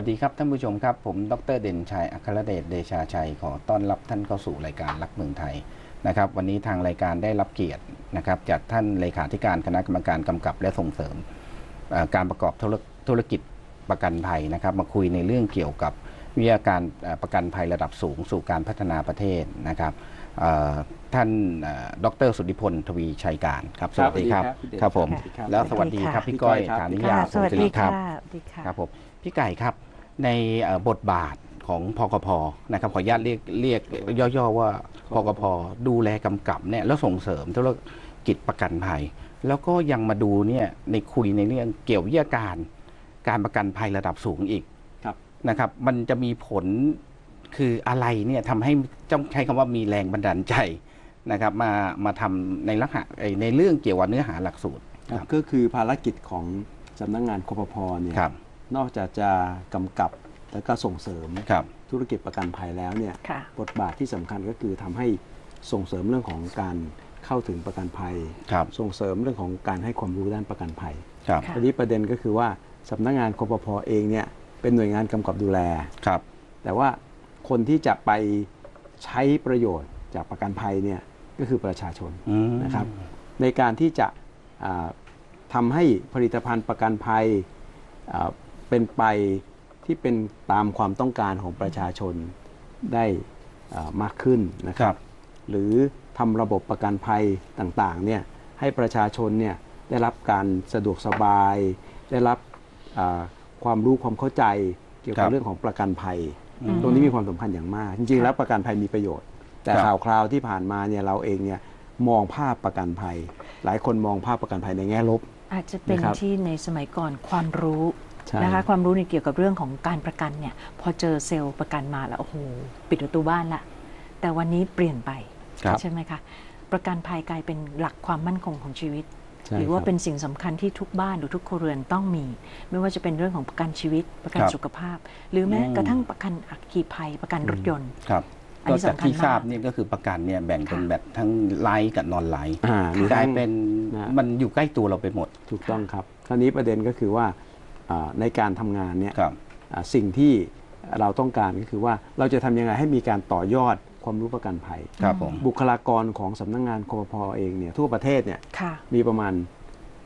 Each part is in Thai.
วัสดีครับท่านผู้ชมครับ ผมดรเด่นชัย อัครเดชเดชาชัย ขอต้อนรับท่านเข้าสู่รายการรักเมืองไทยนะครับ วันนี้ทางรายการได้รับเกียรตินะครับจากท่านเลขาธิการคณะกรรมการกำกับและส่งเสริมเอ่อการประกอบธุรธุรกิจประกันภัยนะครับ มาคุยในเรื่องเกี่ยวกับวิทยาการเอ่อประกันภัยระดับสูงสู่การพัฒนาประเทศนะครับเอ่อท่านเอ่อดรสุทธิพลทวีชัยการครับสวัสดีครับครับสวัสดีครับครับผมสวัสดีครับแล้วสวัสดีครับสวัสดีพี่ก้อยครับฐานิพี่ก้ยาอยสวัสดีคค่ะรับสวัสดีค่ะครับผมพี่ไก่ครับ ในเอ่อบทบาทของพกพนะครับขออนุญาตเรียกเรียกย่อๆว่าพกพดูแลกำกับเนี่ยแล้วส่งเสริมธุรกิจประกันภัย แล้วก็ยังมาดูเนี่ยในคุยในเรื่องเกี่ยววิทยาการการประกันภัยระดับสูงอีกครับนะครับมันจะมีผลคืออะไรเนี่ยทำให้ต้องใช้คำว่ามีแรงบันดาลใจนะครับมามาทำในลักษณะเอ่อในเรื่องเกี่ยวกับเนื้อหาหลักสูตรครับก็คือภารกิจของสำนักงานคอปพเนี่ยครับ นอกจากจะกำกับและก็ส่งเสริมครับ ธุรกิจประกันภัยแล้วเนี่ยค่ะบทบาทที่สำคัญก็คือทำให้ส่งเสริมเรื่องของการเข้าถึงประกันภัย ครับ ส่งเสริมเรื่องของการให้ความรู้ด้านประกันภัยครับ ค่ะ ทีนี้ประเด็นก็คือว่าสำนักงานคอปพเองเนี่ยเป็นหน่วยงานกำกับดูแล ครับ แต่ว่าคนที่จะไปใช้ประโยชน์จากประกันภัยเนี่ยก็คือประชาชน อืม นะครับในการที่จะอ่าทำให้ผลิตภัณฑ์ประกันภัยอ่า เป็นไปที่เป็นตามความต้องการของประชาชนได้อ่ามากขึ้นนะคครัรับบหรือทำระบบประกันภัยต่างๆเนี่ยให้ประชาชนเนี่ยได้รับการสะดวกสบาย ได้รับอ่าความรู้ความเข้าใจเกี่ยวครักับบเรื่องของประกันภัยอืมตรงนี้มีความสำคัญอย่างมาก จริงๆ แล้วประกันภัยมีประโยชน์ แต่ครับข่าวคราวที่ผ่านมาเนี่ยเราเองเนี่ยมองภาพประกันภัย หลายคนมองภาพประกันภัยในแง่ลบ อาจจะเป็นนะครับที่ในสมัยก่อนความรู้ใช่ นะคะความรู้ในเกี่ยวกับเรื่องของการประกันเนี่ยพอเจอเซลล์ประกันมาแล้วโอ้โหปิดประตูบ้านละแต่วันนี้เปลี่ยนไปครับใช่ไหมคะประกันภัยกลายเป็นหลักความมั่นคงของชีวิตใช่หรือว่าคบเป็นสิ่งสำคัญที่ทุกบ้านหรือทุกครัวเรือนต้องมี ไม่ว่าจะเป็นเรื่องของประกันชีวิต ประกันครับสุขภาพ หรือแม้อืมกระทั่งประกันอัคคีภัย ประกันรถยนต์ครับอันก็นี้จากสำคัญที่ทราบมากเนี่ยก็คือประกันเนี่ยแบ่งเป็นค่ะแบบทั้งไลฟ์กับนอนไลฟ์อ่ามีกลายทั้งเป็นนะมันอยู่ใกล้ตัวเราไปหมด ถูกต้องครับคราวนี้ประเด็นก็คือว่าอ่า ในการทำงานเนี่ยครับอ่าสิ่งที่เราต้องการก็คือว่าเราจะทำยังไงให้มีการต่อยอดความรู้ประกันภัยครับผมบุคลากรของสำนักงานคอปพเองเนี่ยทั่วประเทศเนี่ยค่ะมีประมาณ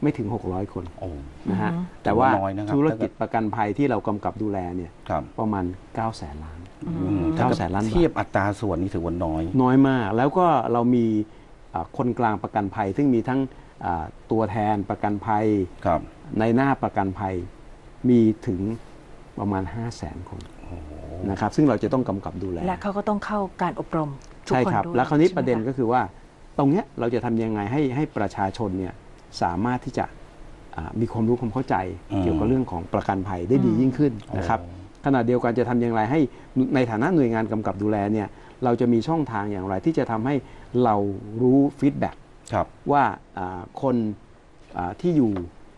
ไม่ถึง 600 คนโอ้นะฮะอือฮึแต่ว่าถือว่าน้อยนะครับธุรกิจประกันภัยที่เรากำกับดูแลเนี่ยครับประมาณ9แสนล้านอืมเก้าถ้าแสนล้านบาทเทียบอัตราส่วนนี่ถือว่าน้อย น้อยมาก แล้วก็เรามีอ่าคนกลางประกันภัย ซึ่งมีทั้งอ่าตัวแทนประกันภัยครับในหน้าประกันภัย มีถึงประมาณ 5 0 0แสนคนนะครับซึ่งเราจะต้องกำกับดูแล และเขาก็ต้องเข้าการอบรมทุกใช่คนครับด้วยแล้วคราวนี้ใช่ไหมประเด็นคก็คือว่า ตรงเนี้ยเราจะทำยังไงให้ให้ประชาชนเนี่ยสามารถที่จะอ่ามีความรู้ความเข้าใจอืมเกี่ยวกับเรื่องของประกันภัยได้ดีอืมยิ่งขึ้นนะครับโอ้ขณะเดียวกันจะทำอย่างไรให้ในฐานะหน่วยงานกำกับดูแลเนี่ยเราจะมีช่องทางอย่างไรที่จะทำให้เรารู้ฟีดแบ็กครับว่าอ่าคนอ่าที่อยู่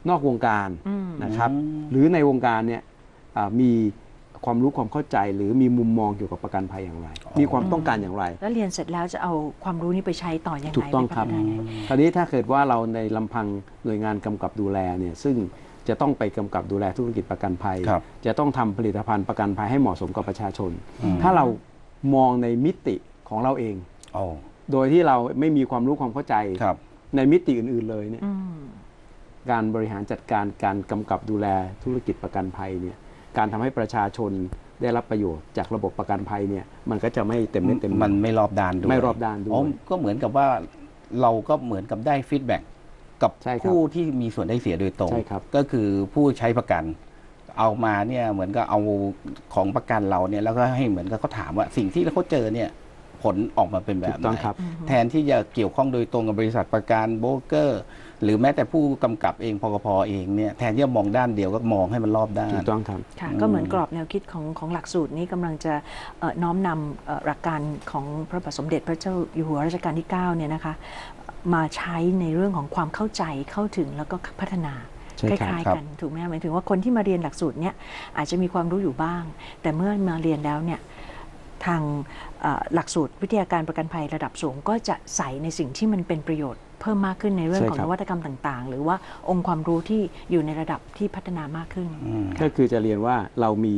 นอกวงการอืมนะครับอืมหรือในวงการเนี่ยอ่ามีความรู้ความเข้าใจหรือมีมุมมองเกี่ยวกับประกันภัยอย่างไรอ๋อมีความต้องการอย่างไร แล้วเรียนเสร็จแล้วจะเอาความรู้นี้ไปใช้ต่อยังไงถูกต้องครับไปพัฒนายังไงคราวนี้ถ้าเกิดว่าเราในลำพังหน่วยงานกำกับดูแลเนี่ยซึ่งจะต้องไปกำกับดูแลธุรกิจประกันภัยครับจะต้องทำผลิตภัณฑ์ประกันภัยให้เหมาะสมกับประชาชนอืมถ้าเรามองในมิติของเราเองโอ้โดยที่เราไม่มีความรู้ความเข้าใจครับในมิติอื่น ๆเลยเนี่ยอืม การบริหารจัดการการกำกับดูแลธุรกิจประกันภัยเนี่ยการทำให้ประชาชนได้รับประโยชน์จากระบบประกันภัยเนี่ยมันก็จะไม่เต็มเม็ดเต็มหมันน่วยไม่รอบด้านด้วยไม่รอบด้านด้วยอ๋อก็เหมือนกับว่าเราก็เหมือนกับได้ฟีดแบ็กกับใช่ครับผู้ที่มีส่วนได้เสียโดยตรงใช่ครับก็คือผู้ใช้ประกัน เอามาเนี่ยเหมือนกับเอาของประกันเราเนี่ยแล้วก็ให้เหมือนกับเขาถามว่าสิ่งที่เขาเจอเนี่ยผลออกมาเป็นแบถูบกไหต้องนครับแทนที่จะเกี่ยวข้องโดยตรงกับบริษัทประกันโบรกเกอร์ หรือแม้แต่ผู้กำกับเองพกพเองเนี่ยแทนที่จะมองด้านเดียวก็มองให้มันรอบด้าถูนกต้องครับค่ะอืมก็เหมือนกรอบแนวคิดของของหลักสูตรนี้กำลังจะเอ่อน้อมนำเอ่อหลักการของพระบาทสมเด็จพระเจ้าอยู่หัวรัชกาลที่9เนี่ยนะคะมาใช้ในเรื่องของความเข้าใจเข้าถึงแล้วก็พัฒนาใช่คครับล้ายครับๆกันถูกไหมหมายถึงว่าคนที่มาเรียนหลักสูตรเนี้ยอาจจะมีความรู้อยู่บ้าง แต่เมื่อมาเรียนแล้วเนี่ยทางเอ่อหลักสูตรวิทยาการประกันภัยระดับสูงก็จะใส่ในสิ่งที่มันเป็นประโยชน์ เพิ่มมากขึ้นในเรื่องใช่ของครับนวัตกรรมต่าง ๆ หรือว่าองค์ความรู้ที่อยู่ในระดับที่พัฒนามากขึ้นอืมก็คือจะเรียนว่าเรามี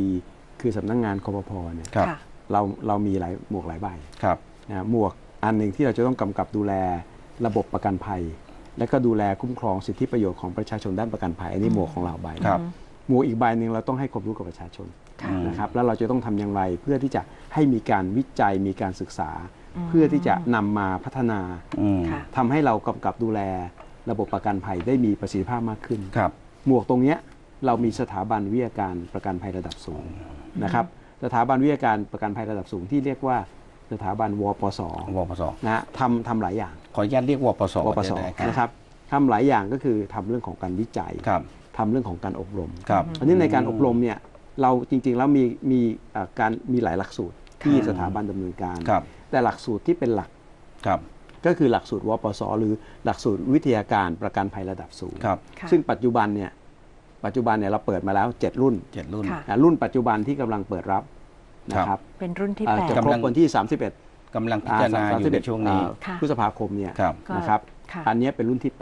คือสำนักงานคอปพเนี่ยครับค่ะเราเรามีหลายหมวกหลายใบครับนะหมวกอันหนึ่งที่เราจะต้องกำกับดูแลระบบประกันภัย และก็ดูแลคุ้มครองสิทธิประโยชน์ของประชาชนด้านประกันภัยอันนี้หมวกของเราใบครับหมวกอีกใบหนึ่งเราต้องให้ความรู้กับประชาชนค่ะนะครับแล้วเราจะต้องทำอย่างไรเพื่อที่จะให้มีการวิจัยมีการศึกษา เพื่อที่จะนำมาพัฒนาอืมค่ะทำให้เรากำกับดูแลระบบประกันภัยได้มีประสิทธิภาพมากขึ้นครับ หมวกตรงเนี้ยเรามีสถาบันวิทยาการประกันภัยระดับสูงนะครับ สถาบันวิทยาการประกันภัยระดับสูงที่เรียกว่าสถาบันวปสวปสนะฮะทำทำหลายอย่าง ขออนุญาตเรียกวปสวปสจะได้ครับนะครับทำหลายอย่างก็คือทำเรื่องของการวิจัยครับทำเรื่องของการอบรมครับอันนี้ในการอบรมเนี่ยเราจริงๆแล้วมีมีเอ่อการมีหลายหลักสูตรที่สถาบันดำเนินการครับ แต่หลักสูตรที่เป็นหลักครับ ก็คือหลักสูตรวปสหรือหลักสูตรวิทยาการประกันภัยระดับสูงครับค่ะซึ่งปัจจุบันเนี่ยปัจจุบันเนี่ยเราเปิดมาแล้ว 7 รุ่นเจ็ดรุ่น ค่ะอ่ารุ่นปัจจุบันที่กำลังเปิดรับนะคครัรับบเป็นรุ่นที่อ่าแปด จะครกำลับงวันที่ 31 กำลังพิจารณาอยู่ในช่วงนี้อ่าค่ะ พฤษภาคมเนี่ยครับก็นะครับ ค่ะ อันเนี้ยเป็นรุ่นที่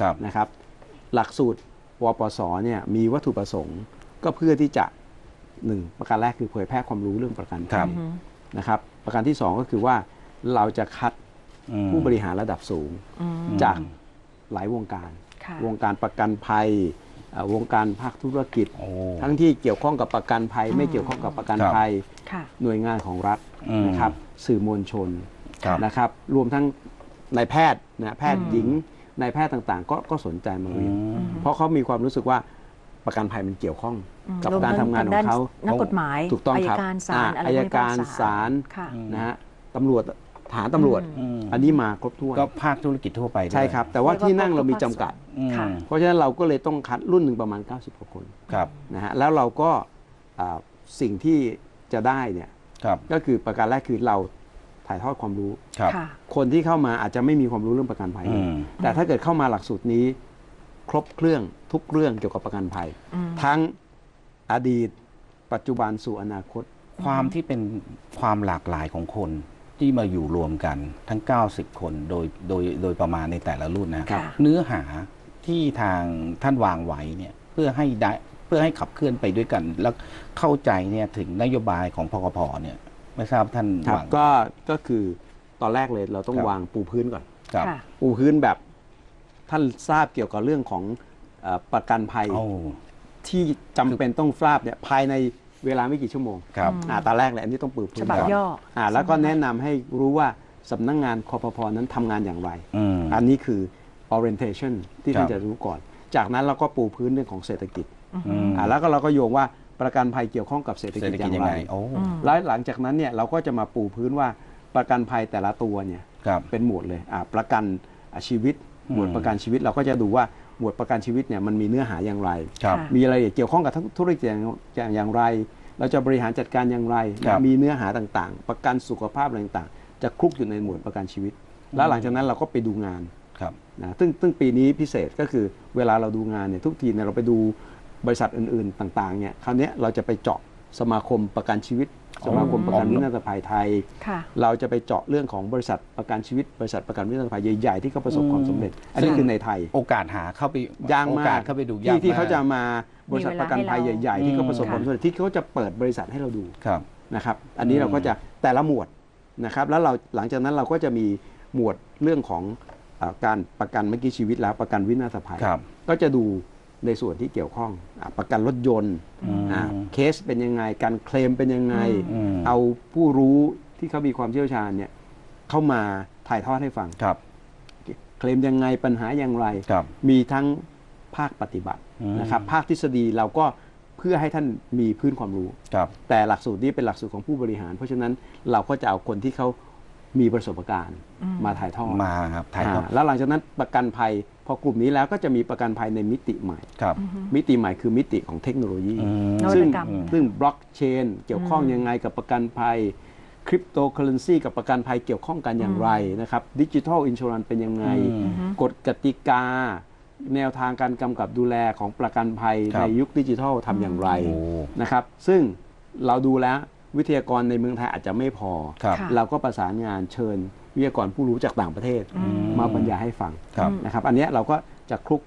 ครับ 8 นะครับ หลักสูตรวปสเนี่ยมีวัตถุประสงค์ก็เพื่อที่จะหนึ่งประการแรกคือเผยแพร่ความรู้เรื่องประกันครัภับยนะครับ ประการที่ 2 ก็คือว่าเราจะคัดอืมผู้บริหารระดับสูงอืมจากหลายวงการค่ะวงการประกันภัยเอ่อวงการภาคธุรกิจโอ้ทั้งที่เกี่ยวข้องกับประกันภัย ไม่เกี่ยวข้องกับประกันครับภัยค่ะหน่วยงานของรัฐอืมนะครับสื่อมวลชนครับนะครับ รวมทั้งนายแพทย์นะแพทย์หญิงนายแพทย์ต่างๆ ก็ก็สนใจมาเรียนอืมเพราะเขามีความรู้สึกว่าประกันภัยมันเกี่ยวข้องอืม กับรวมการทั้ทำงานของเขาด้นักกฎหมายถูกต้องอายครับการศาลอ่าอะไรอายพวนี้การศาลค่ะนะฮะตำรวจฐานตำรวจอืมอันนี้มาครบถ้วนก็ภาคธุรกิจทั่วไปด้วยใช่ครับ แต่ว่าที่นั่งเรามีจำกัดอืมค่ะเพราะฉะนั้นเราก็เลยต้องคัดรุ่นหนึ่งประมาณ 90กว่าคนครับนะฮะแล้วเราก็อ่าสิ่งที่จะได้เนี่ยครับก็คือประการแรกคือเราถ่ายทอดความรู้ครับค่ะคนที่เข้ามาอาจจะไม่มีความรู้เรื่องประกันภัยเลยอืมแต่ถ้าเกิดเข้ามาหลักสูตรนี้ ครบเครื่องทุกเรื่องเกี่ยวกับประกันภัยอืมทั้ง อดีต ปัจจุบันสู่อนาคต ความที่เป็นความหลากหลายของคนที่มาอยู่รวมกันทั้ง 90 คนโดยโดยโดยประมาณในแต่ละรุ่นนะค่ะเนื้อหาที่ทางท่านวางไว้เนี่ยเพื่อให้ได้เพื่อให้ขับเคลื่อนไปด้วยกัน แล้วเข้าใจเนี่ยถึงนโยบายของพกพเนี่ยไม่ทราบท่านครับวางก็ก็คือตอนแรกเลยเราต้องครับวางปูพื้นก่อนครับค่ะปูพื้นแบบท่านทราบเกี่ยวกับเรื่องของเออประกันภัยโอ้ ที่จำเป็นต้องทราบเนี่ยภายในเวลาไม่กี่ชั่วโมงครับ อ่าตอนแรกเลยอันนี้ต้องปูพื้นฉบับก่อนย่ออ่าแล้วก็แนะนำให้รู้ว่าสำนักงงานคอปพนั้นทำงานอย่างไร อืม อันนี้คือ orientation ที่ท่านครับ จะรู้ก่อน จากนั้นเราก็ปูพื้นเรื่องของเศรษฐกิจอืมอ่าแล้วก็เราก็โยงว่าประกันภัยเกี่ยวข้องกับเศรษฐเศรกิษจฐอกิจย่างยังไร ไงโอ้แล้วหลังจากนั้นเนี่ยเราก็จะมาปูพื้นว่าประกันภัยแต่ละตัวเนี่ยครับ เป็นหมวดเลยอ่าประกันอ่าชีวิต หมวดอืมประกันชีวิตเราก็จะดูว่า หมวดประกันชีวิตเนี่ยมันมีเนื้อหาอย่างไร ครับค่ะมีรายละเอียดเกี่ยวข้องกับทั้งธุรกิจอย่างอย่างอย่างไร เราจะบริหารจัดการอย่างไร ครับมีเนื้อหาต่างๆ ประกันสุขภาพอะไรต่างๆ จะคลุกอยู่ในหมวดประกันชีวิต แล้วหลังจากนั้นเราก็ไปดูงานครับ นะซึ่งซึ่งปีนี้พิเศษก็คือเวลาเราดูงานเนี่ยทุกทีเนี่ยเราไปดูบริษัทอื่นๆ ต่างๆเนี่ยคราวเนี้ยเราจะไปเจาะสมาคมประกันชีวิต สมาคมประกันวินาศภัยไทยค่ะเราจะไปเจาะเรื่องของบริษัทประกันชีวิตบริษัทประกันวินาศภัยใหญ่ๆที่เขาประสบความสำเร็จ อันนี้คือในไทย โอกาสหาเข้าไปยากโอมากกาสเข้าไปดูยากที่ที่มกเขาจะมาบริษัทประกันภัยใหญ่ๆ ที่เขาประสบความสำเร็จที่เขาจะเปิดบริษัทให้เราดูครับนะครับ อันนี้เราก็จะแต่ละหมวดนะครับ แล้วเราหลังจากนั้นเราก็จะมีหมวดเรื่องของเออการประกันเมื่อกี้ชีวิตแล้วประกันวินาศภัยครับก็จะดู ในส่วนที่เกี่ยวข้องอะประกันรถยนต์อืมอะเคสเป็นยังไง การเคลมเป็นยังไงอืมเอาผู้รู้ที่เขามีความเชี่ยวชาญเนี่ยเข้ามาถ่ายทอดให้ฟังครับ เคลมยังไงปัญหาอย่างไรครับมีทั้งภาคปฏิบัติอืมนะครับ ภาคทฤษฎีเราก็เพื่อให้ท่านมีพื้นความรู้ครับแต่หลักสูตรนี้เป็นหลักสูตรของผู้บริหาร เพราะฉะนั้นเราก็จะเอาคนที่เขามีประสบการณ์มาถ่ายทอดมาครับถ่ายทอดอ่าแล้วหลังจากนั้นประกันภัย พอกลุ่มนี้แล้วก็จะมีประกันภัยในมิติใหม่ ครับ มิติใหม่คือมิติของเทคโนโลยีอืมนวัซึ่ตงกรรม ซึ่งบล็อกเชนเกี่ยวข้องยังไงกับประกันภัยคริปโตเคอเรนซีกับประกันภัยเกี่ยวข้องกันอย่างไรนะครับดิจิทัลอินช r รันเป็นยังไงอืมกฎกติกา แนวทางการกำกับดูแลของประกันภัยครับ ในยุคดิจิทัลทำอย่างไรโอ้นะครับซึ่งเราดูแล้ววิทยากรในเมืองไทยอาจจะไม่พอ ครับ ค่ะ เราก็ประสานงานเชิญ วิทยากรผู้รู้จากต่างประเทศอืมมาบรรยายให้ฟังครับนะครับอันเนี้ยเราก็จะคลุก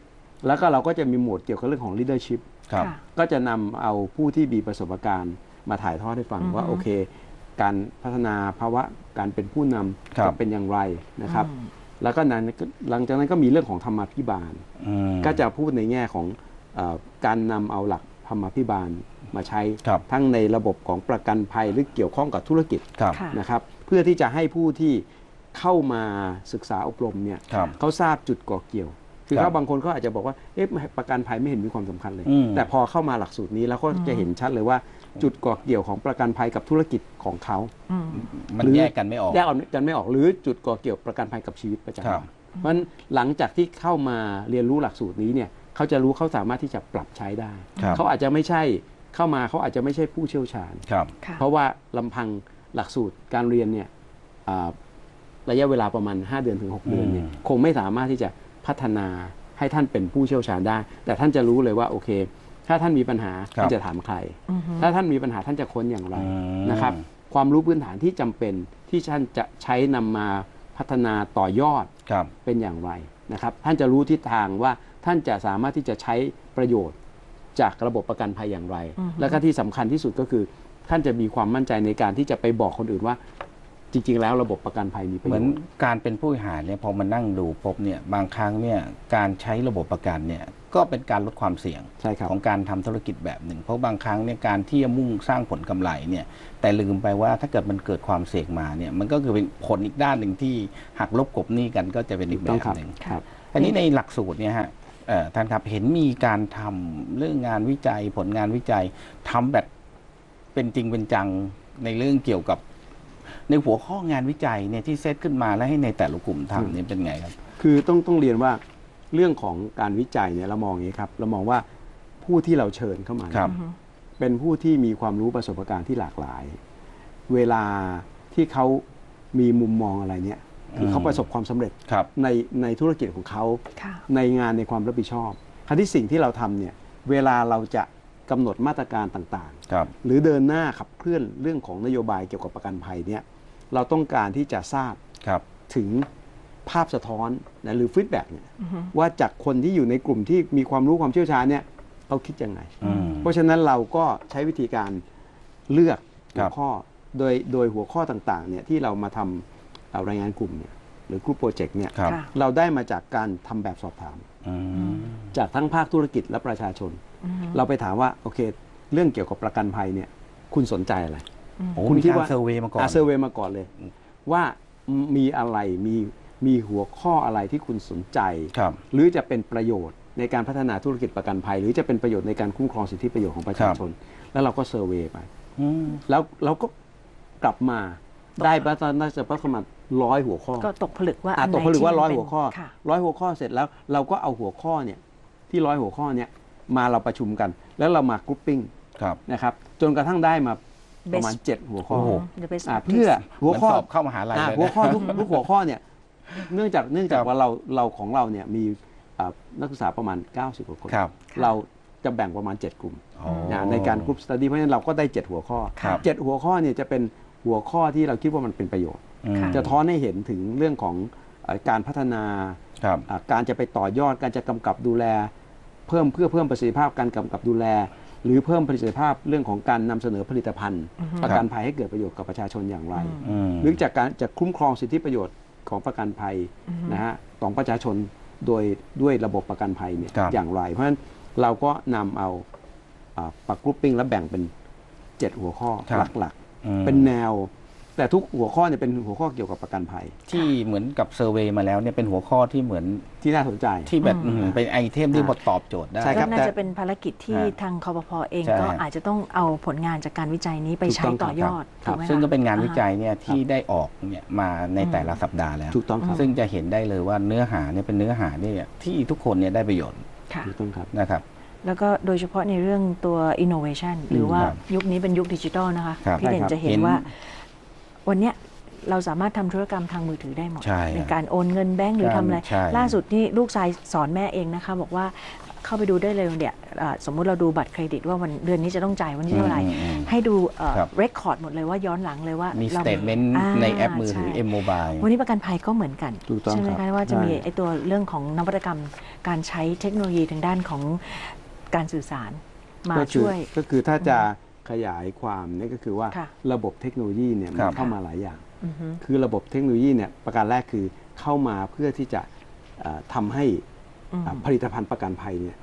แล้วก็เราก็จะมีหมวดเกี่ยวกับเรื่องของ leadership ครับค่ะก็จะนำเอาผู้ที่มีประสบการณ์ มาถ่ายทอดให้ฟังอือฮึว่าโอเค การพัฒนาภาวะการเป็นผู้นำครับจะเป็นอย่างไรนะครับอืมแล้วก็นั้นหลังจากนั้นก็มีเรื่องของธรรมาภิบาลอืมก็จะพูดในแง่ของเออการนำเอาหลักธรรมาภิบาลมาใช้ครับทั้งในระบบของประกันภัยหรือเกี่ยวข้องกับธุรกิจครับค่ะนะครับ เพื่อที่จะให้ผู้ที่ เข้ามาศึกษาอบรมเนี่ยครับเขาทราบจุดก่อเกี่ยว คือครับเขาบางคนเขาอาจจะบอกว่าเอ๊ะประกันภัยไม่เห็นมีความสำคัญเลยอืมแต่พอเข้ามาหลักสูตรนี้แล้วก็จะเห็นชัดเลยว่าจุดก่อเกี่ยวของประกันภัยกับธุรกิจของเขาอืมมันหรือแยกกันไม่ออกแยกออกกันไม่ออกหรือจุดก่อเกี่ยวประกันภัยกับชีวิตประจำครัวับนเพราะฉะนั้นหลังจากที่เข้ามาเรียนรู้หลักสูตรนี้เนี่ยเขาจะรู้เขาสามารถที่จะปรับใช้ได้ครับเขาอาจจะไม่ใช่เข้ามาเขาอาจจะไม่ใช่ผู้เชี่ยวชาญครับค่ะเพราะว่าลำพังหลักสูตรการเรียนเนี่ยอ่า ระยะเวลาประมาณ 5 เดือนถึง 6 เดือนเนี่ยอืมคงไม่สามารถที่จะพัฒนาให้ท่านเป็นผู้เชี่ยวชาญได้ แต่ท่านจะรู้เลยว่าโอเค ถ้าท่านมีปัญหาครับท่านจะถามใครอือฮึถ้าท่านมีปัญหาท่านจะค้นอย่างไรอืมนะครับ ความรู้พื้นฐานที่จำเป็นที่ท่านจะใช้นำมาพัฒนาต่อยอดครับเป็นอย่างไรนะครับ ท่านจะรู้ทิศทางว่าท่านจะสามารถที่จะใช้ประโยชน์จากระบบประกันภัยอย่างไรอือฮึแล้วก็ที่สำคัญที่สุดก็คือ ท่านจะมีความมั่นใจในการที่จะไปบอกคนอื่นว่า จริง ๆ แล้วระบบประกันภัยมีประเหโยมือนชน์การเป็นผู้บริหารเนี่ยพอมานั่งดูปุ๊บเนี่ยบางครั้งเนี่ยการใช้ระบบประกันเนี่ยก็เป็นการลดความเสี่ยง ใช่ครับ ของการทำธุรกิจแบบหนึ่ง เพราะบางครั้งเนี่ยการที่จะมุ่งสร้างผลกำไรเนี่ยแต่ลืมไปว่าถ้าเกิดมันเกิดความเสี่ยงมาเนี่ยมันก็คือเป็นผลอีกด้านหนึ่งที่หักลบกบหนี้กันก็จะเป็นอีกแบต้องบครับหนึ่งครับ อันนี้ในหลักสูตรเนี่ยฮะเอ่อท่านครับเห็นมีการทำเรื่องงานวิจัยผลงานวิจัยทำแบบเป็นจริงเป็นจังในเรื่องเกี่ยวกับ ในหัวข้องานวิจัยเนี่ยที่เซตขึ้นมาแล้วให้ในแต่ละกลุ่มอืมทำเนี่ยเป็นไงครับ คือต้องต้องเรียนว่าเรื่องของการวิจัยเนี่ยเรามองอย่างนี้ครับเรามองว่าผู้ที่เราเชิญเข้ามาเนี่ยครับอือฮึเป็นผู้ที่มีความรู้ประสบการณ์ที่หลากหลาย เวลาที่เขามีมุมมองอะไรเนี่ยคือเขาประสบความสำเร็จครับในในธุรกิจของเขาค่ะในงานในความรับผิดชอบคราวที่สิ่งที่เราทำเนี่ยเวลาเราจะกำหนดมาตรการต่างครับๆหรือเดินหน้าขับเคลื่อนเรื่องของนโยบายเกี่ยวกับประกันภัยเนี่ย เราต้องการที่จะทราบครับ ถึงภาพสะท้อนนะหรือฟีดแบ็กเนี่ยอือฮึว่าจากคนที่อยู่ในกลุ่มที่มีความรู้ความเชี่ยวชาญเนี่ยเขาคิดยังไงอืมเพราะฉะนั้นเราก็ใช้วิธีการเลือกครัหัวบข้อโดยโดยหัวข้อต่างๆเนี่ยที่เรามาทำเอ่อรายงานกลุ่มเนี่ยหรือกลุ่มโปรเจกต์เนี่ยครับค่ะเราได้มาจากการทำแบบสอบถามอืมจากทั้งภาคธุรกิจและประชาชนอือฮึเราไปถามว่าโอเค เรื่องเกี่ยวกับประกันภัยเนี่ยคุณสนใจอะไรโอ้ คุณมีคิดการว่าเซอร์เวย์มาก่อนเซอร์เวย์มาก่อนเลย ว่ามีอะไรมีมีหัวข้ออะไรที่คุณสนใจครับหรือจะเป็นประโยชน์ในการพัฒนาธุรกิจประกันภัย หรือจะเป็นประโยชน์ในการคุ้มครองสิทธิประโยชน์ของประชาชน แล้วเราก็เซอร์เวย์ไปอืมแล้วเราก็กลับมาได้ประมาณน่าจะประมาณร้อยหัวข้อ ก็ตกผลึกว่าอะนไหนตกผลึกว่าที่ร้อยมันหัวข้อค่ะร้อยหัวข้อเสร็จแล้วเราก็เอาหัวข้อเนี่ยที่ร้อยหัวข้อเนี่ยมาเราประชุมกัน แล้วเรามากรุ๊ปปิ้งครับนะครับ จนกระทั่งได้มา ประมาณ Best เจ็ดหัวข้อโอ้โห The best อะ practice เพื่อหัวข้อเหมือนสอบเข้ามหาลัยอะเลยหัวนะ ข้อทุกทุกหัวข้อเนี่ยเนื่องจากเนื่องจากครับว่าเราเราของเราเนี่ยมีอ่านักศึกษาประมาณ 90กว่าคน ครับ เราจะแบ่งประมาณ 7 กลุ่ม อ๋อ นะในการกลุ่มสตูดี้เพราะฉะนั้นเราก็ได้ 7 หัวข้อ ครับเจ็ดหัวข้อเนี่ยจะเป็นหัวข้อที่เราคิดว่ามันเป็นประโยชน์ อืมค่ะจะท้อนให้เห็นถึงเรื่องของเอ่อการพัฒนาครับ อ่าการจะไปต่อยอดการจะกำกับดูแล เพิ่มเพื่อเพิ่มประสิทธิภาพการกำกับดูแล หรือเพิ่มประสิทธิภาพเรื่องของการนำเสนอผลิตภัณฑ์ ประกันภัยให้เกิดประโยชน์กับประชาชนอย่างไรอืมหรือจากการจะคุ้มครองสิทธิประโยชน์ของประกันภัยนะฮะของประชาชนโดยด้วยระบบประกันภัยเนี่ยครับอย่างไร เพราะฉะนั้นเราก็นำเอาอ่าปักกรุ๊ปปิ้งและแบ่งเป็น 7 หัวข้อครับหลักอืมๆเป็นแนว แต่ทุกหัวข้อเนี่ยเป็นหัวข้อเกี่ยวกับประกันภัย ที่เหมือนกับเซอร์เวย์มาแล้วเนี่ยเป็นหัวข้อที่เหมือนที่น่าสนใจ ที่แบบอืมอืมเป็นไอเทมที่อ่าพอตอบโจทย์ได้ ใช่ครัก็บ น่าแต่จะเป็นภารกิจที่ฮะทางคอปพอเองใช่ ก็อาจจะต้องเอาผลงานจากการวิจัยนี้ไปถูกใช้ต้องครับต่อยอดครัถูบกไหมคะ ซึ่งก็เป็นงานวิจัยอ่เนี่ยที่ได้ออกเนี่ยมาในแต่ละสัปดาห์แล้ว ถูกต้องครับซึ่งจะเห็นได้เลยว่าเนื้อหาเนี่ยเป็นเนื้อหาเนี่ยที่ทุกคนเนี่ยได้ประโยชน์ค่ะ ถูกต้องครับ นะครับ แล้วก็โดยเฉพาะในเรื่องตัว innovation หรือว่าครับยุคนี้เป็นยุคดิจิทัลนะคะ ครับพี่เด่นใช่ครับ จะเห็นเห็นว่า วันเนี้ยเราสามารถทำธุรกรรมทางมือถือได้หมดใช่การโอนเงินแบงก์หรือทำอะไรใช่ล่าสุดนี่ลูกชายสอนแม่เองนะคะ บอกว่าเข้าไปดูได้เลยเนี่ยอ่าสมมุติเราดูบัตรเครดิตว่าวันเดือนนี้จะต้องจ่ายวันนี้เท่าไหร่อืมอืมให้ดูครับเรคคอร์ดหมดเลยว่าย้อนหลังเลยว่ามีราสเตทเมนต์าในแอปมือถือใช่ M Mobile วันนี้ประกันภัยก็เหมือนกันถูกต้องใช่ไหมครัคะบว่าจะมีใช่ไอตัวเรื่องของนวัตกรรม การใช้เทคโนโลยีทางด้านของการสื่อสารมาก็คือช่วย ก็คือถ้าจะ ขยายความเนี่ยก็คือว่าค่ะระบบเทคโนโลยีเนี่ยมัครันบ เข้ามาหลายอย่าง อือฮึ คือระบบเทคโนโลยีเนี่ยประการแรกคือเข้ามาเพื่อที่จะเอ่อทำให้อืม อ่าผลิตภัณฑ์ประกันภัยเนี่ย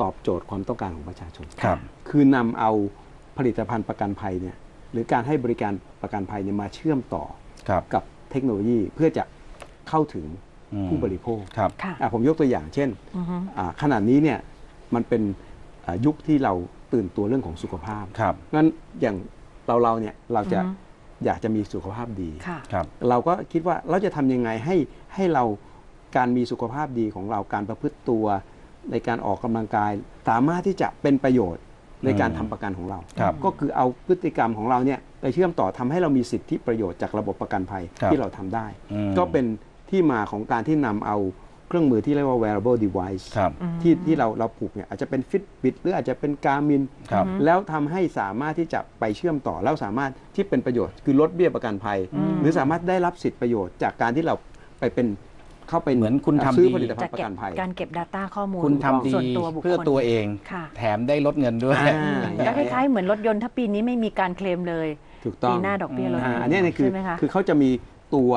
ตอบโจทย์ความต้องการของประชาชน ครับ คือนำเอาผลิตภัณฑ์ประกันภัยเนี่ยหรือการให้บริการประกันภัยเนี่ยมาเชื่อมต่อครับ กับเทคโนโลยีเพื่อจะเข้าถึงอืม ผู้บริโภคครับ ค่ะอะผมยกตัวอย่างเช่น อือฮึ อ่าขนาดนี้เนี่ยมันเป็นอ่ายุคที่เรา ตื่นตัวเรื่องของสุขภาพครับงั้นอย่างเราเราเนี่ยเราจะอือฮึอยากจะมีสุขภาพดีค่ะครับ เราก็คิดว่าเราจะทำยังไงให้ให้เราการมีสุขภาพดีของเราการประพฤติตัว ในการออกกำลังกาย สามารถที่จะเป็นประโยชน์ในการอืมทำประกันของเราครับก็คือเอาพฤติกรรมของเราเนี่ยไปเชื่อมต่อทำให้เรามีสิทธิประโยชน์จากระบบประกันภัยครับที่เราทำได้อืมก็เป็นที่มาของการที่นำเอา เครื่องมือที่เรียกว่า wearable device ครับที่ที่เราเราผูกเนี่ยอาจจะเป็น Fitbit หรืออาจจะเป็น Garmin ครับแล้วทำให้สามารถที่จะไปเชื่อมต่อแล้วสามารถที่เป็นประโยชน์คือลดเบี้ยประกันภัย หรือสามารถได้รับสิทธิประโยชน์จากการที่เราไปเป็นเข้าไปเหมือนคุณทำซื้อดี ผลิตภัณจะฑ์ประเก็บกันภัย การเก็บ Data ข้อมูลคุณทำดีส่วนตัวบุคคล เพื่อตัวเอง ค่ะ แถมได้ลดเงินด้วย อ่า ก็คล้ายๆเหมือนรถยนต์ถ้าปีนี้ไม่มีการเคลมเลย ถูกต้องปีหน้าดอกเบี้ยลดอ่าอันเนี้ยเนี่ยคือใช่ไหมคะ คือเขาจะมีตัว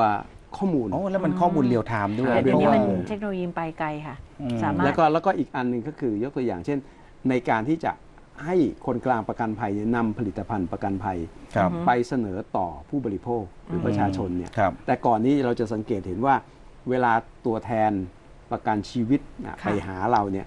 ข้อมูล โอ้แล้วมันข้อมูลเรียลไทม์ด้วยอ่าเดี๋ยวนี้พราะมันว่าเทคโนโลยีไปไกลค่ะ อืม สามารถ แล้วก็แล้วก็อีกอันหนึ่งก็คือยกตัวอย่างเช่น ในการที่จะให้คนกลางประกันภัยเนี่ยนำผลิตภัณฑ์ประกันภัย ครับไปเสนอต่อผู้บริโภคหรือประชาชนเนี่ย ครับ แต่ก่อนนี้เราจะสังเกตเห็นว่า เวลาตัวแทนประกันชีวิตนะค่ะ ไปหาเราเนี่ย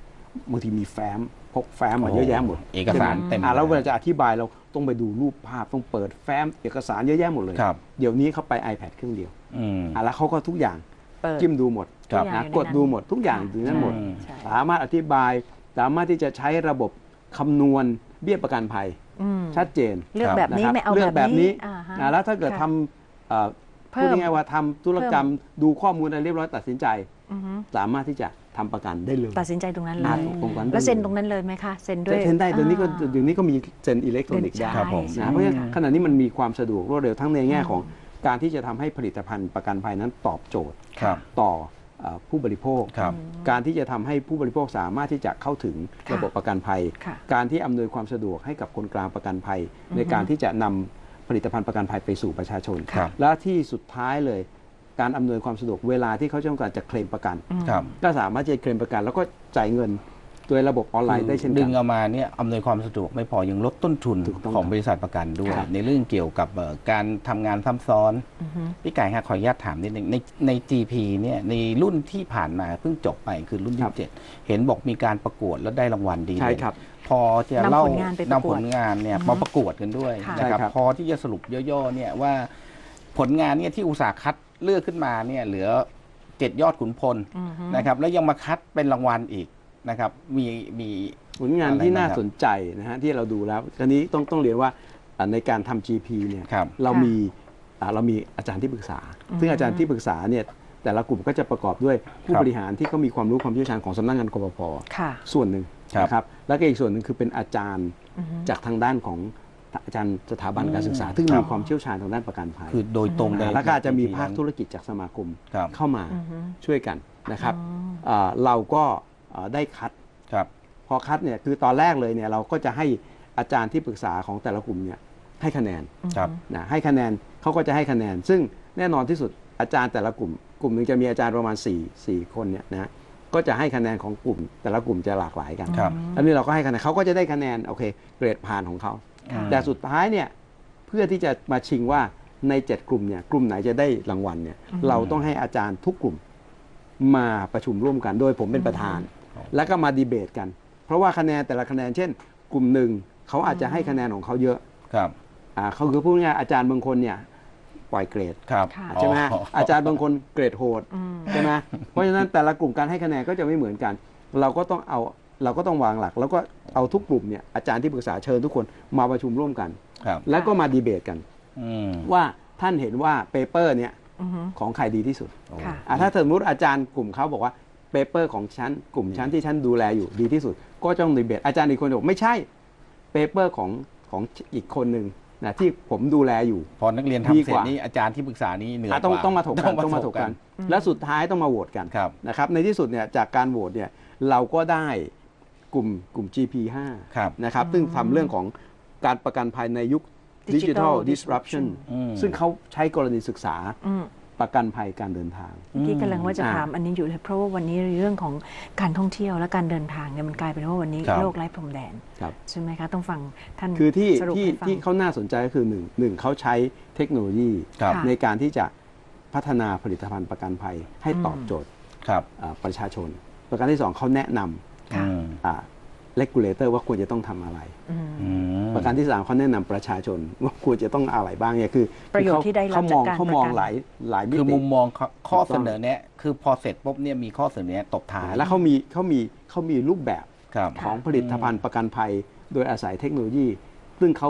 บางทีมีแฟ้ม พกแฟ้มมาเยอะแยะหมดเอกสารเต็มอ่าแล้วเวลาจะอธิบายเราต้องไปดูรูปภาพต้องเปิดแฟ้มเอกสารเยอะแยะหมดเลย ครับ เดี๋ยวนี้เขาไป iPad เครื่องเดียวอืม อ่าแล้วเขาก็ทุกอย่างเปิด จิ้มดูหมดครับทุกอย่านะงกดดูหมดทุกอย่างอยู่ในนั้นหมดใช่สามารถอธิบายสามารถที่จะใช้ระบบคำนวณเบี้ยประกันภัย อืมชัดเจนเลือกแบบนี้ะครัไม่เอาเลือกแบบนี้อ่าฮะอ่าแล้วถ้าเกิดค่ะทำเอ่อเพิ่พูดม ง่ายๆว่าทำธุรกรรมดูข้อมูลอะไรเรียบร้อยตัดสินใจ อือฮึ สามารถที่จะ ทำประกันได้เลยตัดสินใจตรงนั้นเลอ่ายตรงนั้นได้แล้วเซ็นเลยตรงนั้นเลยไหมคะเซ็นด้วยเซ็นได้เดี๋ยวนี้ก็อ่าเดี๋ยวนี้ก็มีเซ็นอิเล็กทรอนิกส์ได้ใช่ครับผมใช่นะเพราะฉะนั้นค่ะขณะนี้มันมีความสะดวกรวดเร็วทั้งในแง่ของการที่จะทำให้ผลิตภัณฑ์ประกันภัยนั้นตอบโจทย์ครับต่อเอ่อผู้บริโภคครับการที่จะทำให้ผู้บริโภคสามารถที่จะเข้าถึงค่ะระบบประกันภัยค่ะการที่อำนวยความสะดวกให้กับคนกลางประกันภัย ในการที่จะนำผลิตภัณฑ์ประกันภัยไปสู่ประชาชนครับและที่สุดท้ายเลย การอำนวยความสะดวกเวลาที่เขาต้องการจะเคลมประกัน ครับ ก็สามารถจะเคลมประกัน แล้วก็จ่ายเงินโดยระบบออนไลน์ได้เช่นดึกังน เอามาเนี่ยอำนวยความสะดวกไม่พอยังลดต้นทุนถูกต้องของครับบริษัทประกันด้วย ครับ ในเรื่องเกี่ยวกับเอ่อการทำงานซ้ำซ้อน อือฮึ พี่ไก่ครับขออนุญาตถามนิดนึงในใน GP เนี่ยในรุ่นที่ผ่านมาเพิ่งจบไปคือรุ่นครัที่บ เจ็ดเห็นบอกมีการประกวดแล้วได้รางวัลดีใช่เด่น ครับ พอจะเล่านำผลงานไปประกวดนำผลงานเนี่ยอือฮึมาประกวดกันด้วยค่ะ นะครับ ใช่ครับ พอที่จะสรุปย่อๆเนี่ยว่าผลงานเนี่ยที่อุตสาห์คัด เลือกขึ้นมาเนี่ยเหลือเจ็ดยอดขุนพลอือฮึนะครับ แล้วยังมาคัดเป็นรางวัลอีกนะครับ มีมีผลงานอะไรที่น่าบ้างครับสนใจนะฮะที่เราดูแล้วทีนี้ต้องต้องเรียนว่าอ่าในการทำ GP เนี่ยครับเราค่ะมีอ่าเรามีอาจารย์ที่ปรึกษา ซึ่งอาจารย์ที่ปรึกษาเนี่ยแต่ละกลุ่มก็จะประกอบด้วยผู้ครับบริหารที่เขามีความรู้ความเชี่ยวชาญของสำนักงานกปภค่ะส่วนหนึ่งครับนะครับแล้วก็อีกส่วนหนึ่งคือเป็นอาจารย์อือฮึจากทางด้านของ อาจารย์สถาบันการศึกษาอืมซึ่งครัมีบความเชี่ยวชาญทางด้านประกันภัยคือโดยตรงในแล้วก็อาจจะมีภาคธุรกิจจากสมาคมครับเข้ามาอือฮึช่วยกันนะครับอืมอ่าเราก็อ่าได้คัดครับพอคัดเนี่ยคือตอนแรกเลยเนี่ยเราก็จะให้อาจารย์ที่ปรึกษาของแต่ละกลุ่มเนี่ยให้คะแนนครับนะให้คะแนนเขาก็จะให้คะแนน ซึ่งแน่นอนที่สุดอาจารย์แต่ละกลุ่ม กลุ่มหนึ่งจะมีอาจารย์ประมาณ 4 4 คนเนี่ยนะก็จะให้คะแนนของกลุ่ม แต่ละกลุ่มจะหลากหลายกันครับอันนี้เราก็ให้คะแนนเขาก็จะได้คะแนนโอเคเกรดผ่านของเขาค่ะ แต่สุดท้ายเนี่ยเพื่อที่จะมาชิงว่าใน 7 กลุ่มเนี่ยกลุ่มไหนจะได้รางวัลเนี่ยเราต้องให้อาจารย์ทุกกลุ่มมาประชุมร่วมกัน โดยผมเป็นประธาน แล้วก็มาดีเบตกัน เพราะว่าคะแนนแต่ละคะแนนเช่น กลุ่มหนึ่งเขาอาจจะให้คะแนนของเขาเยอะครับอ่าเขาคือพูดง่ายๆอาจารย์บางคนเนี่ยปล่อยเกรดครับค่ะใช่ไหมฮะอ๋ออาจารย์บางคนเกรดโหดอืมใช่ไหมเพราะฉะนั้นแต่ละกลุ่มการให้คะแนนก็จะไม่เหมือนกัน เราก็ต้องเอา เราก็ต้องวางหลัก แล้วก็เอาทุกกลุ่มเนี่ยอาจารย์ที่ปรึกษาเชิญทุกคนมาประชุมร่วมกันครับแล้วก็มาดีเบตกันอืมว่าท่านเห็นว่าเปเปอร์เนี่ยอือฮึของใครดีที่สุดค่ะอะถ้าสมมติอาจารย์กลุ่มเขาบอกว่าเปเปอร์ของชั้นกลุ่มชั้นที่ชั้นดูแลอยู่ดีที่สุด ก็ต้องดีเบตอาจารย์อีกคนบอกไม่ใช่เปเปอร์ของของอีกคนหนึ่งนะที่ผมดูแลอยู่ พอนักเรียนดีทำเสร็กจว่านี่อาจารย์ที่ปรึกษานี่เหนืออะต้องกว่าต้องมาถกกันต้องมาถกกัน และสุดท้ายต้องมาโหวตกันครับนะครับในที่สุดเนี่ยจากการโหวตเนี่ยเราก็ได้ กลุ่มกลุ่ม GP5 ครับนะครับ ซึ่งทำเรื่องของการประกันภัยในยุค Digital Digital Disruption Disruption อืมซึ่งเขาใช้กรณีศึกษาอืมประกันภัยการเดินทางที่กำลังว่าจะอ่าถามอันนี้อยู่เลยเพราะว่าวันนี้เรื่องของการท่องเที่ยวและการเดินทางเนี่ยมันกลายเป็นว่าวันนี้ครับโลกไร้พรมแดนครับใช่ไหมคะต้องฟังท่านคือที่สรุปที่ให้ฟังที่เขาน่าสนใจก็คือหนึ่งหนึ่งเขาใช้เทคโนโลยีครับค่ะในการที่จะพัฒนาผลิตภัณฑ์ประกันภัยให้ตอบอืมโจทย์ครับอ่าประชาชน ประการที่สองเขาแนะน ค่ะอืมำอ่า regulator ว่าควรจะต้องทำอะไรอืมอืมประการที่สามเขาแนะนำประชาชนว่าควรจะต้องอะไรบ้างเนี่ยคือประโยชน์คือเขาที่ได้รับเขามองจากการเขามองประกันหลายหลายมิคือติมุมมองข้อข้อถูกต้องเสนอเนี้ยคือพอเสร็จปุ๊บเนี่ยมีข้อเสนอเนี้ยตบท้ายแล้วเขามีเขามีเขามีรูปแบบครับของผลิตภัณฑ์ประกันภัย โดยอาศัยเทคโนโลยี ซึ่งเขา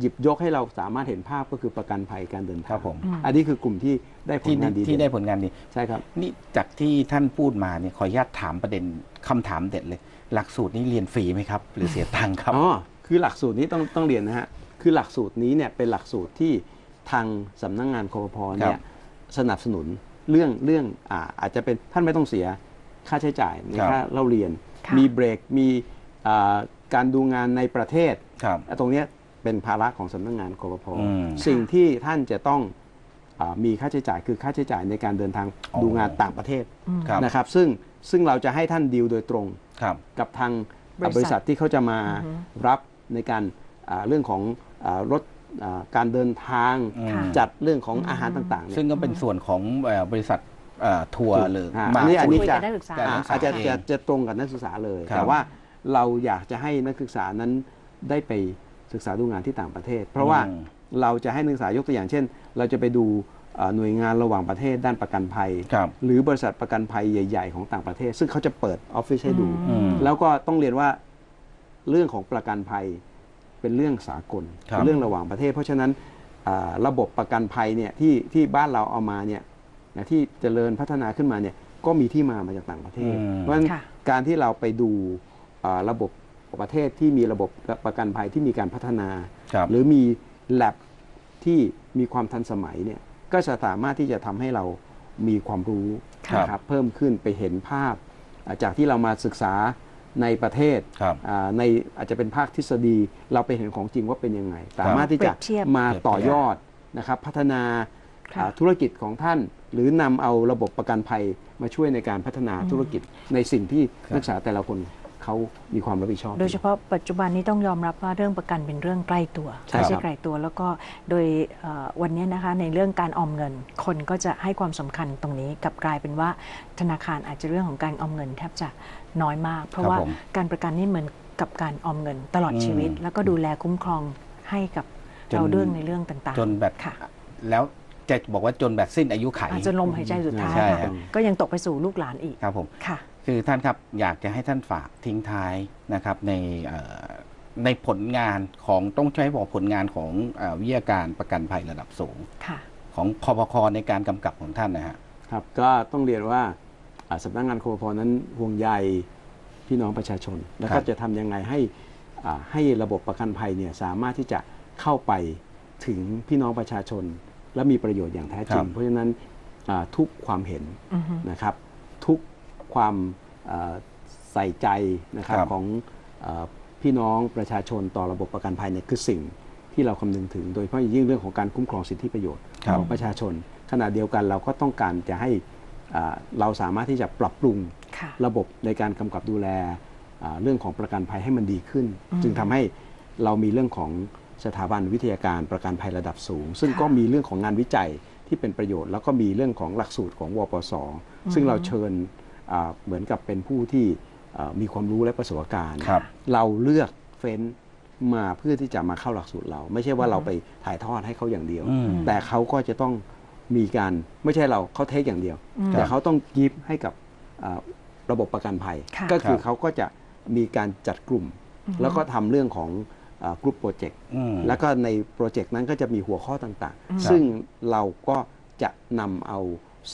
หยิบยกให้เราสามารถเห็นภาพก็คือประกันภัยการเดินทางครับผมอันนี้คือกลุ่มที่ ได้ผลที่งานดีที่ได้เด่นผลงานดีใช่ครับนี่จากที่ท่านพูดมาเนี่ยขออนุญาตถามประเด็นคำถามเด็ดเลย หลักสูตรนี้เรียนฟรีไหมครับ หรือเสียตังค์ครับอ๋อคือหลักสูตรนี้ต้องต้องเรียนนะฮะคือหลักสูตรนี้เนี่ยเป็นหลักสูตรที่ทางสำนักงงานคอปพเนี่ยสนับสนุนเรื่องเรื่องอ่าอาจจะเป็นท่านไม่ต้องเสียค่าใช้จ่ายในครับค่าเล่าเรียนค่ะมีเบรกมีอ่าการดูงานในประเทศครับตรงเนี้ยเป็นภาระของสำนักงงานคอปพอืมสิ่งที่ท่านจะต้องอา มีค่าใช้จ่ายคือค่าใช้จ่ายในการเดินทางอ๋อดูงานต่างประเทศครับนะครับซึ่งซึ่งเราจะให้ท่านดีลโดยตรงครับกับทางบริษัทบริษัทที่เขาจะมาอือฮึรับในการอ่าเรื่องของอารถอ่าการเดินทางอืมค่ะจัดเรื่องของอาหารต่างๆเนี่ยซึ่งก็เป็นส่วนของเอ่อบริษัทเอ่อทัวร์หรืออ่ามาอันนี้อันนี้คุยจะกับนักศึกษาแต่อ่านักศึกษาอาจจะเองจะจะตรงกับนักศึกษาเลยครับแต่ว่าเราอยากจะให้นักศึกษานั้นได้ไปศึกษาดูงานที่ต่างประเทศ เพราะว่าอืม เราจะให้นักศึกษายกตัวอย่างเช่น เราจะไปดูอ่าหน่วยงานระหว่างประเทศด้านประกันภัยครับหรือบริษัทประกันภัยใหญ่ ๆ ของต่างประเทศ ซึ่งเขาจะเปิดออฟฟิศให้ดูอืมแล้วก็ต้องเรียนว่าเรื่องของประกันภัยเป็นเรื่องสากลครับเป็นเรื่องระหว่างประเทศ เพราะฉะนั้นอ่าระบบประกันภัยเนี่ยที่ที่บ้านเราเอามาเนี่ยนะที่เจริญพัฒนาขึ้นมาเนี่ยก็มีที่มามาจากต่างประเทศอืมเพราะฉะนั้นค่ะการที่เราไปดูอ่าระบบประเทศที่มีระบบประกันภัยที่มีการพัฒนาครับหรือมี l a b ที่มีความทันสมัยเนี่ยก็จะสามารถที่จะทำให้เรามีความรู้ครับ นะครับเพิ่มขึ้นไปเห็นภาพอ่าจากที่เรามาศึกษาในประเทศครับ อ่าในอาจจะเป็นภาคทฤษฎี เราไปเห็นของจริงว่าเป็นยังไง สามารถที่จะเปรียบเทียบมาต่อยอดนะครับพัฒนาค่ะอ่าธุรกิจของท่าน หรือนำเอาระบบประกันภัยมาช่วยในการพัฒนาธุรกิจในสิ่งที่ครับนักศึกษาแต่ละคน เขามีความรับผิดชอบ โดยเฉพาะปัจจุบันนี้ต้องยอมรับว่าเรื่องประกันเป็นเรื่องใกล้ตัวใช่ไม่ใช่ครับไกลตัว แล้วก็โดยเอ่อวันนี้นะคะในเรื่องการออมเงิน คนก็จะให้ความสำคัญตรงนี้กลับกลายเป็นว่าธนาคารอาจจะเรื่องของการออมเงิน แทบจะน้อยมาก เพราะครับว่าผมการประกันนี่เหมือนกับการออมเงินตลอดอืมชีวิต แล้วก็ดูแลคุ้มครองให้กับจนเราเรื่องในเรื่องต่างๆ จนแบบค่ะแล้วจะบอกว่าจนแบบสิ้นอายุไขอาจจะลมหายใจสุดท้ายใช่ค่ะครับก็ยังตกไปสู่ลูกหลานอีกครับผมค่ะ คือท่านครับอยากจะให้ท่านฝากทิ้งท้ายนะครับในเอ่อในผลงานของต้องใช้บอกผลงานของเออวิทยาการประกันภัยระดับสูงค่ะของคอพคในการกำกับของท่านนะฮะครับก็ต้องเรียนว่าอ่าสำนักงานคอพนั้นห่วงใยพี่น้องประชาชนแล้วครัก็บจะทำยังไงให้อ่าให้ระบบประกันภัยเนี่ยสามารถที่จะเข้าไปถึงพี่น้องประชาชน และมีประโยชน์อย่างแท้จริง เพราะฉะนั้นอ่าทุกความเห็นอือฮึนะครับทุก ความอ่าใส่ใจนะครับครับ ของอาพี่น้องประชาชนต่อระบบประกันภัยเนี่ยคือสิ่งที่เราคำนึงถึง โดยเฉพาะอย่างยิ่งเรื่องของการคุ้มครองสิทธิประโยชน์ครับ ของประชาชน ขณะเดียวกันเราก็ต้องการจะให้อ่าเราสามารถที่จะปรับปรุง ค่ะ ระบบในการกำกับดูแลอ่าเรื่องของประกันภัยให้มันดีขึ้น อืมจึงทำให้เรามีเรื่องของสถาบันวิทยาการประกันภัยระดับสูง ซึ่งค่ะก็มีเรื่องของงานวิจัยที่เป็นประโยชน์ แล้วก็มีเรื่องของหลักสูตรของวปส ซึ่งเราเชิญอ่า เหมือนกับเป็นผู้ที่อ่ามีความรู้และประสบการณ์ครับเราเลือกเฟ้นมาเพื่อที่จะมาเข้าหลักสูตรเรา ไม่ใช่ว่าเราไปถ่ายทอดให้เขาอย่างเดียวอืมแต่เขาก็จะต้องมีการไม่ใช่เราเขาเทคอย่างเดียวอืมแต่เขาต้องกิฟให้กับอ่าระบบประกันภัยค่ะก็คือครับเขาก็จะมีการจัดกลุ่ม แล้วก็ทำเรื่องของกลุ่มโปรเจกต์อืมแล้วก็ในโปรเจกต์นั้นก็จะมีหัวข้อต่างอืมๆซึ่งเราก็จะนำเอา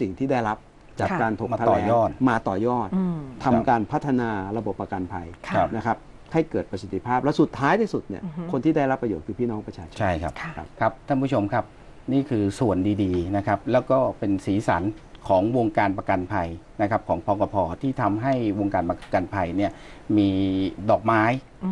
สิ่งที่ได้รับ จากค่ะการถกมาแถต่ลองยอดมาต่อยอดอืมทำการพัฒนาระบบประกันภัยค่ะครับนะครับให้เกิดประสิทธิภาพ และสุดท้ายที่สุดเนี่ยอือฮึคนที่ได้รับประโยชน์คือพี่น้องประชาชนใช่ครับค่ะครับท่านผู้ชมครับ นี่คือส่วนดีๆนะครับแล้วก็เป็นสีสัน ของวงการประกันภัยนะครับของพกพที่ทำให้วงการประกันภัยเนี่ยมีดอกไม้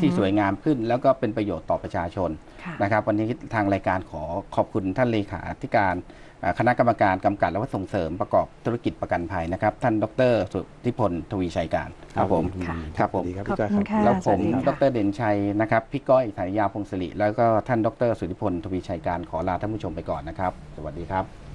ที่อือฮึสวยงามขึ้น แล้วก็เป็นประโยชน์ต่อประชาชนค่ะนะครับวันนี้ทางรายการขอขอบคุณท่านเลขาธิการอ่าคณะกรรมการกำกับและส่งเสริมประกอบธุรกิจประกันภัยนะครับ ท่านดรสุทธิพลทวีชัยการครับผมค่ะครับผมสวัสดีครับขอบพี่ก้อยคุคณรับค่ะแล้วผมสวัสดีดค่ะรเด่นชัยนะครับพี่ก้อยสายยาพงศิริแล้วก็ท่านดรสุทธิพลทวีชัยการขอลาท่านผู้ชมไปก่อนนะครับ สวัสดีครับ